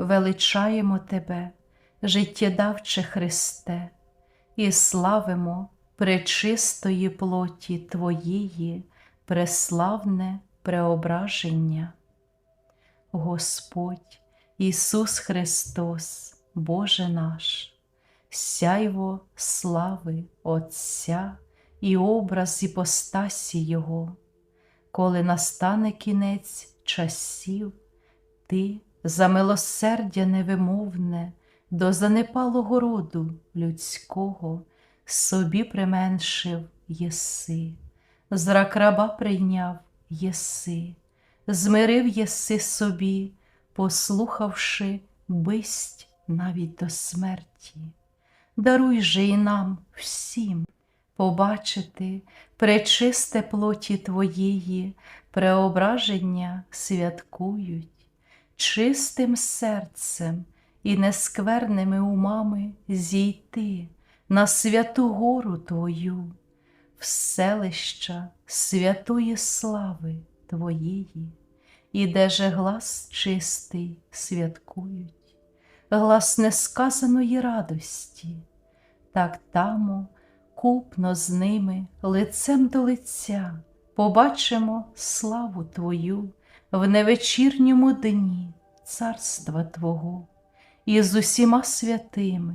величаємо Тебе, життєдавче Христе, і славимо пречистої плоті Твоєї, преславне преображення. Господь Ісус Христос, Боже наш, сяйво слави Отця і образ іпостасі Його, коли настане кінець часів, Ти за милосердя невимовне до занепалого роду людського собі применшив єси, зрак раба прийняв єси, змирив єси собі, послухавши бисть навіть до смерті. Даруй же і нам всім побачити пречисте плоті Твоєї, преображення святкують, чистим серцем і нескверними умами зійти на святу гору Твою, в селища святої слави Твоєї, і де же глас чистий святкують, глас несказаної радості, так тамо купно з ними лицем до лиця побачимо славу Твою в невечірньому дні царства Твого і з усіма святими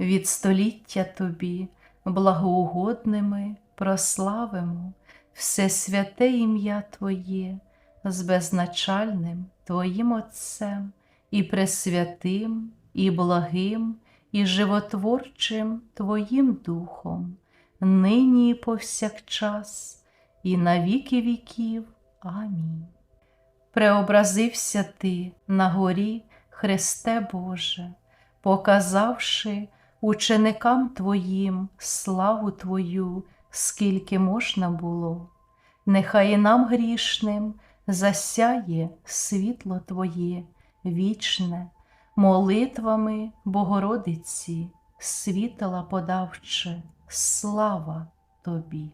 від століття Тобі, благоугодними прославимо все святе ім'я Твоє з безначальним Твоїм Отцем і пресвятим, і благим, і животворчим Твоїм Духом, нині і повсякчас, і на віки віків. Амінь. Преобразився Ти на горі, Христе Боже, показавши ученикам Твоїм славу Твою, скільки можна було, нехай і нам грішним засяє світло Твоє вічне, молитвами Богородиці, світла подавче, слава Тобі.